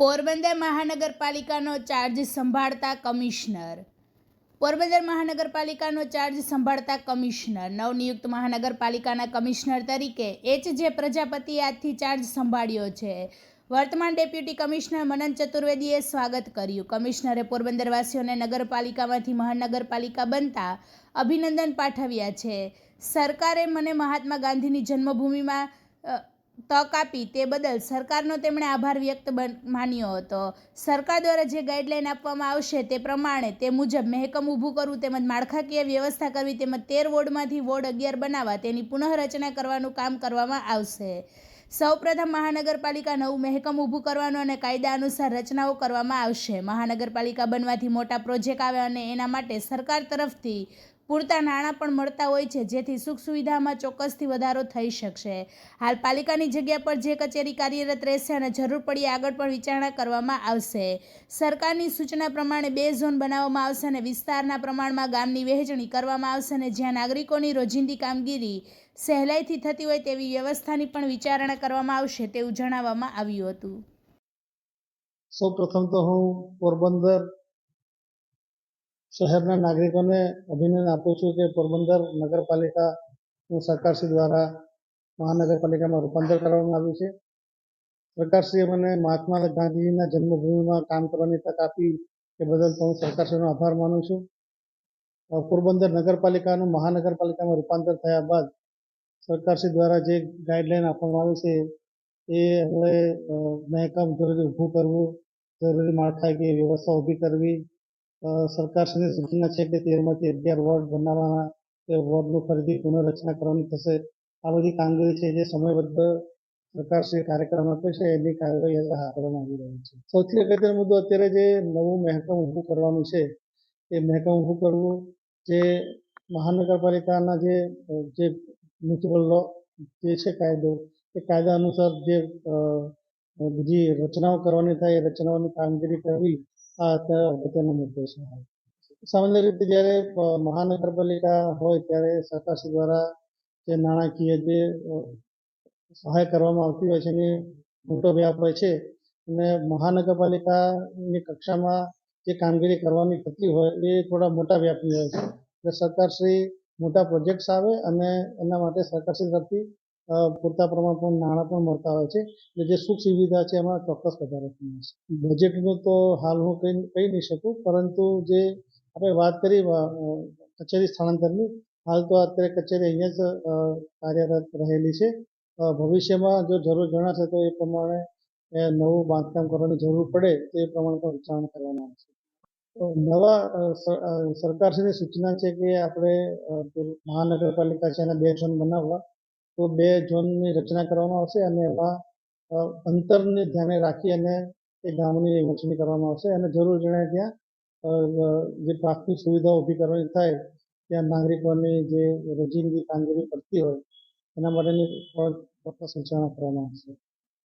પોરબંદર મહાનગરપાલિકાનો ચાર્જ સંભાળતા કમિશનર. પોરબંદર મહાનગરપાલિકાનો ચાર્જ સંભાળતા કમિશનર. નવનિયુક્ત મહાનગરપાલિકાના કમિશનર તરીકે એચ જે પ્રજાપતિએ આજથી ચાર્જ સંભાળ્યો છે. વર્તમાન ડેપ્યુટી કમિશનર મનન ચતુર્વેદીએ સ્વાગત કર્યું. કમિશનરે પોરબંદરવાસીઓને નગરપાલિકામાંથી મહાનગરપાલિકા બનતા અભિનંદન પાઠવ્યા છે. સરકારે મને મહાત્મા ગાંધીની જન્મભૂમિમાં તક આપી તે બદલ સરકારનો તેમણે આભાર વ્યક્ત માન્યો હતો. સરકાર દ્વારા જે ગાઈડલાઈન આપવામાં આવશે તે પ્રમાણે તે મુજબ મહેકમ ઊભું કરવું તેમજ માળખાકીય વ્યવસ્થા કરવી તેમજ તેર વોર્ડમાંથી વોર્ડ અગિયાર બનાવવા તેની પુનઃરચના કરવાનું કામ કરવામાં આવશે. સૌપ્રથમ મહાનગરપાલિકા નવું મહેકમ ઊભું કરવાનું અને કાયદા અનુસાર રચનાઓ કરવામાં આવશે. મહાનગરપાલિકા બનવાથી મોટા પ્રોજેક્ટ આવે અને એના માટે સરકાર તરફથી પૂરતા નાણાં પણ મળતા હોય છે, જેથી સુખ સુવિધામાં ચોક્કસથી વધારો થઈ શકશે. હાલ પાલિકાની જગ્યા પર જે કચેરી કાર્યરત રહેશે અને જરૂર પડી આગળ પણ વિચારણા કરવામાં આવશે. સરકારની સૂચના પ્રમાણે બે ઝોન બનાવવામાં આવશે અને વિસ્તારના પ્રમાણમાં ગામની વહેંચણી કરવામાં આવશે અને જ્યાં નાગરિકોની રોજિંદી કામગીરી સહેલાઈથી થતી હોય તેવી વ્યવસ્થાની પણ વિચારણા કરવામાં આવશે તેવું જણાવવામાં આવ્યું હતું. સૌ પ્રથમ તો હું પોરબંદર શહેરના નાગરિકોને અભિનંદન આપું છું કે પોરબંદર નગરપાલિકાનું સરકારશ્રી દ્વારા મહાનગરપાલિકામાં રૂપાંતર કરવામાં આવ્યું છે. સરકારશ્રીએ મને મહાત્મા ગાંધીજીના જન્મભૂમિમાં કામ કરવાની તક આપી એ બદલ હું સરકારશ્રીનો આભાર માનું છું. પોરબંદર નગરપાલિકાનું મહાનગરપાલિકામાં રૂપાંતર થયા બાદ સરકારશ્રી દ્વારા જે ગાઈડલાઈન આપવામાં આવી છે એ હવે મહેકમ જરૂરી ઊભું કરવું, જરૂરી માળખાકીય વ્યવસ્થા ઊભી કરવી સરકારશ્રીની સૂચના છે કે તેરમાંથી અગિયાર વોર્ડ બનાવવાના તે વોર્ડનું ફરીથી પુનઃરચના કરવાની થશે. આ બધી કામગીરી છે જે સમયબદ્ધ સરકારશ્રી કાર્યક્રમ આપે છે, એની કાર્યવાહી હાથ ધરવામાં આવી રહી છે. સૌથી અગત્યનો મુદ્દો અત્યારે જે નવું મહેકમ ઊભું કરવાનું છે, એ મહેકમ ઊભું કરવું જે મહાનગરપાલિકાના જે જે મ્યુનિસિપલ લો જે છે કાયદો, એ કાયદા અનુસાર જે બીજી રચનાઓ કરવાની થાય, એ રચનાઓની કામગીરી કરવી આ અગત્યનો મુદ્દો છે. સામાન્ય રીતે જ્યારે મહાનગરપાલિકા હોય ત્યારે સરકારશ્રી દ્વારા જે નાણાકીય જે સહાય કરવામાં આવતી હોય છે એની મોટો વ્યાપ હોય છે. અને મહાનગરપાલિકાની કક્ષામાં જે કામગીરી કરવાની થતી હોય એ થોડા મોટા વ્યાપની હોય છે. એટલે સરકારશ્રી મોટા પ્રોજેક્ટ્સ આવે અને એના માટે સરકારશ્રી તરફથી પૂરતા પ્રમાણમાં નાણાં પણ મળતા હોય છે એટલે જે સુખ સુવિધા છે એમાં ચોક્કસ વધારો થયો છે બજેટનું તો હાલ હું કહી કહી નહીં શકું, પરંતુ જે આપણે વાત કરી કચેરી સ્થળાંતરની, હાલ તો અત્યારે કચેરી અહીંયા જ કાર્યરત રહેલી છે. ભવિષ્યમાં જો જરૂર જણાશે તો એ પ્રમાણે નવું બાંધકામ કરવાની જરૂર પડે તો એ પ્રમાણે પણ વિચારણા કરવામાં આવશે નવા સરકારશ્રીની સૂચના છે કે આપણે મહાનગરપાલિકા છે એના બે ઝોન બનાવવા તો બે ઝોનની રચના કરવામાં આવશે અને એમાં અંતરને ધ્યાને રાખી અને એ ગામની વહેંચણી કરવામાં આવશે અને જરૂર જણાય ત્યાં જે પ્રાથમિક સુવિધાઓ ઊભી કરવાની થાય, ત્યાં નાગરિકોની જે રોજિંદી કામગીરી પડતી હોય, એના માટેની ચોક્કસ કરવામાં આવશે.